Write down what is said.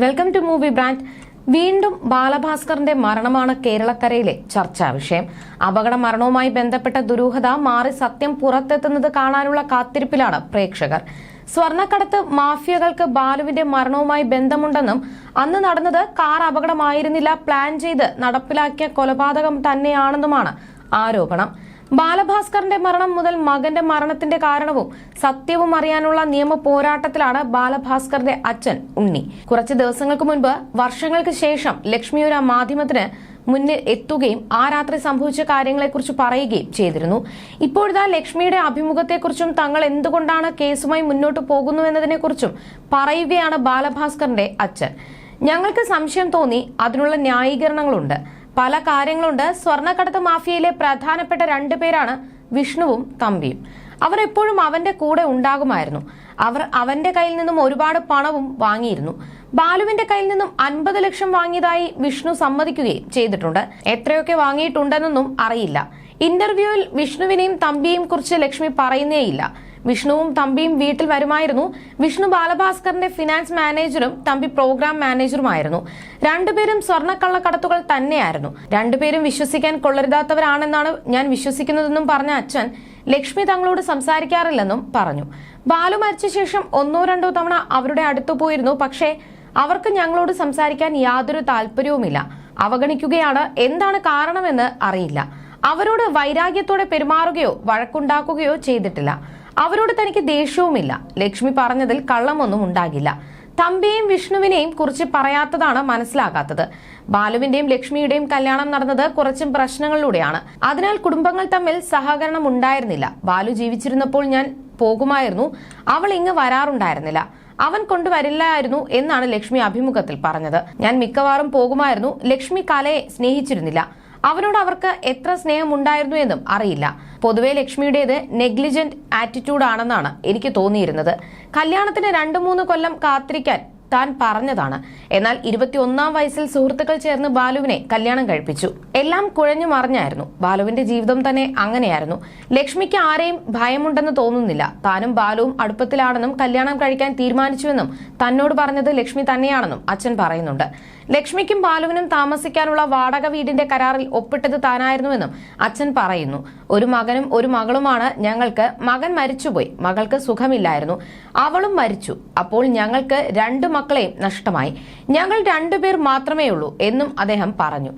Welcome to movie brand വീണ്ടും ബാലഭാസ്കറിന്റെ മരണമാണ് കേരളക്കരയിലെ ചർച്ചാ വിഷയം. അപകട മരണവുമായി ബന്ധപ്പെട്ട ദുരൂഹത മാറി സത്യം പുറത്തെത്തുന്നത് കാണാനുള്ള കാത്തിരിപ്പിലാണ് പ്രേക്ഷകർ. സ്വർണക്കടത്ത് മാഫിയകൾക്ക് ബാലുവിന്റെ മരണവുമായി ബന്ധമുണ്ടെന്നും അന്ന് നടന്നത് കാർ അപകടമായിരുന്നില്ല പ്ലാൻ ചെയ്ത് നടപ്പിലാക്കിയ കൊലപാതകം തന്നെയാണെന്നുമാണ് ആരോപണം. ബാലഭാസ്കറിന്റെ മരണം മുതൽ മകന്റെ മരണത്തിന്റെ കാരണവും സത്യവും അറിയാനുള്ള നിയമ പോരാട്ടത്തിലാണ് ബാലഭാസ്കറിന്റെ അച്ഛൻ ഉണ്ണി. കുറച്ച് ദിവസങ്ങൾക്ക് മുൻപ് വർഷങ്ങൾക്ക് ശേഷം ലക്ഷ്മിയുര മാധ്യമത്തിന് മുന്നിൽ എത്തുകയും ആ രാത്രി സംഭവിച്ച കാര്യങ്ങളെക്കുറിച്ച് പറയുകയും ചെയ്തിരുന്നു. ഇപ്പോഴിതാ ലക്ഷ്മിയുടെ അഭിമുഖത്തെക്കുറിച്ചും തങ്ങൾ എന്തുകൊണ്ടാണ് കേസുമായി മുന്നോട്ട് പോകുന്നുവെന്നതിനെക്കുറിച്ചും പറയുകയാണ് ബാലഭാസ്കറിന്റെ അച്ഛൻ. ഞങ്ങൾക്ക് സംശയം തോന്നി അതിനുള്ള ന്യായീകരണങ്ങളുണ്ട്. പല കാര്യങ്ങളുണ്ട്. സ്വർണക്കടത്ത് മാഫിയയിലെ പ്രധാനപ്പെട്ട രണ്ടു പേരാണ് വിഷ്ണുവും തമ്പിയും അവർ എപ്പോഴും അവന്റെ കൂടെ ഉണ്ടാകുമായിരുന്നു. അവർ അവന്റെ കയ്യിൽ നിന്നും ഒരുപാട് പണവും വാങ്ങിയിരുന്നു. ബാലുവിന്റെ കയ്യിൽ നിന്നും അൻപത് ലക്ഷം വാങ്ങിയതായി വിഷ്ണു സമ്മതിക്കുകയും ചെയ്തിട്ടുണ്ട്. എത്രയൊക്കെ വാങ്ങിയിട്ടുണ്ടെന്നൊന്നും അറിയില്ല. ഇന്റർവ്യൂവിൽ വിഷ്ണുവിനെയും തമ്പിയെയും കുറിച്ച് ലക്ഷ്മി പറയുന്നേയില്ല. വിഷ്ണുവും തമ്പിയും വീട്ടിൽ വരുമായിരുന്നു. വിഷ്ണു ബാലഭാസ്കറിന്റെ ഫിനാൻസ് മാനേജറും തമ്പി പ്രോഗ്രാം മാനേജറുമായിരുന്നു രണ്ടുപേരും സ്വർണക്കള്ളക്കടത്തുകൾ തന്നെയായിരുന്നു. രണ്ടുപേരും വിശ്വസിക്കാൻ കൊള്ളരുതാത്തവരാണെന്നാണ് ഞാൻ വിശ്വസിക്കുന്നതെന്നും പറഞ്ഞ അച്ഛൻ ലക്ഷ്മി തങ്ങളോട് സംസാരിക്കാറില്ലെന്നും പറഞ്ഞു. ബാലു മരിച്ച ശേഷം ഒന്നോ രണ്ടോ തവണ അവരുടെ അടുത്ത് പോയിരുന്നു. പക്ഷേ അവർക്ക് ഞങ്ങളോട് സംസാരിക്കാൻ യാതൊരു താല്പര്യവുമില്ല. അവഗണിക്കുകയാണ്. എന്താണ് കാരണമെന്ന് അറിയില്ല. അവരോട് വൈരാഗ്യത്തോടെ പെരുമാറുകയോ വഴക്കുണ്ടാക്കുകയോ ചെയ്തിട്ടില്ല. അവരോട് തനിക്ക് ദേഷ്യവുമില്ല. ലക്ഷ്മി പറഞ്ഞതിൽ കള്ളമൊന്നും ഉണ്ടാകില്ല. തമ്പിയെയും വിഷ്ണുവിനെയും കുറിച്ച് പറയാത്തതാണ് മനസ്സിലാകാത്തത്. ബാലുവിന്റെയും ലക്ഷ്മിയുടെയും കല്യാണം നടന്നത് കുറച്ചും പ്രശ്നങ്ങളിലൂടെയാണ്. അതിനാൽ കുടുംബങ്ങൾ തമ്മിൽ സഹകരണം ഉണ്ടായിരുന്നില്ല. ബാലു ജീവിച്ചിരുന്നപ്പോൾ ഞാൻ പോകുമായിരുന്നു. അവൾ ഇങ്ങ് വരാറുണ്ടായിരുന്നില്ല. അവൻ കൊണ്ടുവരില്ലായിരുന്നു എന്നാണ് ലക്ഷ്മി അഭിമുഖത്തിൽ പറഞ്ഞത്. ഞാൻ മിക്കവാറും പോകുമായിരുന്നു. ലക്ഷ്മി കലയെ സ്നേഹിച്ചിരുന്നില്ല. അവനോട് അവർക്ക് എത്ര സ്നേഹമുണ്ടായിരുന്നു എന്നും അറിയില്ല. പൊതുവെ ലക്ഷ്മിയുടേത് നെഗ്ലിജന്റ് ആറ്റിറ്റ്യൂഡ് ആണെന്നാണ് എനിക്ക് തോന്നിയിരുന്നത്. കല്യാണത്തിന് രണ്ടു മൂന്ന് കൊല്ലം കാത്തിരിക്കാൻ താൻ പറഞ്ഞതാണ്. എന്നാൽ ഇരുപത്തിയൊന്നാം വയസ്സിൽ സുഹൃത്തുക്കൾ ചേർന്ന് ബാലുവിനെ കല്യാണം കഴിപ്പിച്ചു. എല്ലാം കുഴഞ്ഞു മറിഞ്ഞായിരുന്നു. ബാലുവിന്റെ ജീവിതം തന്നെ അങ്ങനെയായിരുന്നു. ലക്ഷ്മിക്ക് ആരെയും ഭയമുണ്ടെന്ന് തോന്നുന്നില്ല. താനും ബാലുവും അടുപ്പത്തിലാണെന്നും കല്യാണം കഴിക്കാൻ തീരുമാനിച്ചുവെന്നും തന്നോട് പറഞ്ഞത് ലക്ഷ്മി തന്നെയാണെന്നും അച്ഛൻ പറയുന്നുണ്ട്. ലക്ഷ്മിക്കും ബാലുവിനും താമസിക്കാനുള്ള വാടക വീടിന്റെ കരാറിൽ ഒപ്പിട്ടത് താനായിരുന്നുവെന്നും അച്ഛൻ പറയുന്നു. ഒരു മകനും ഒരു മകളുമാണ് ഞങ്ങൾക്ക്. മകൻ മരിച്ചുപോയി. മകൾക്ക് സുഖമില്ലായിരുന്നു. അവളും മരിച്ചു. അപ്പോൾ ഞങ്ങൾക്ക് രണ്ടു മക്കളെയും നഷ്ടമായി. ഞങ്ങൾ രണ്ടുപേർ മാത്രമേ ഉള്ളൂ എന്നും അദ്ദേഹം പറഞ്ഞു.